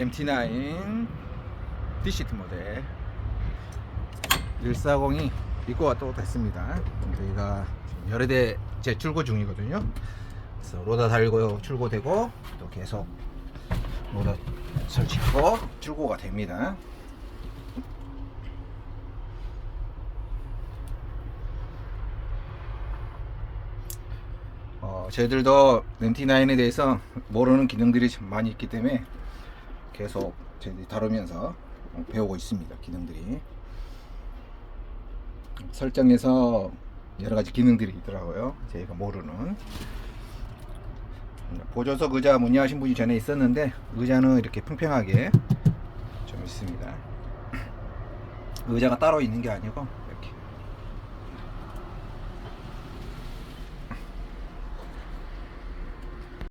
MT9 D시트 모델 140이 입고가 또 됐습니다. 저희가 여러 대 재출고 중이거든요. 그래서 로더 달고 출고되고 또 계속 로더 설치하고 출고가 됩니다. 어, 저희들도 MT9에 대해서 모르는 기능들이 참 많이 있기 때문에 계속 다루면서 어, 배우고 있습니다. 기능들이 설정에서 여러 가지 기능들이 있더라고요. 저희가 모르는 보조석 의자 문의하신 분이 전에 있었는데 의자는 이렇게 평평하게 좀 있습니다. 의자가 따로 있는 게 아니고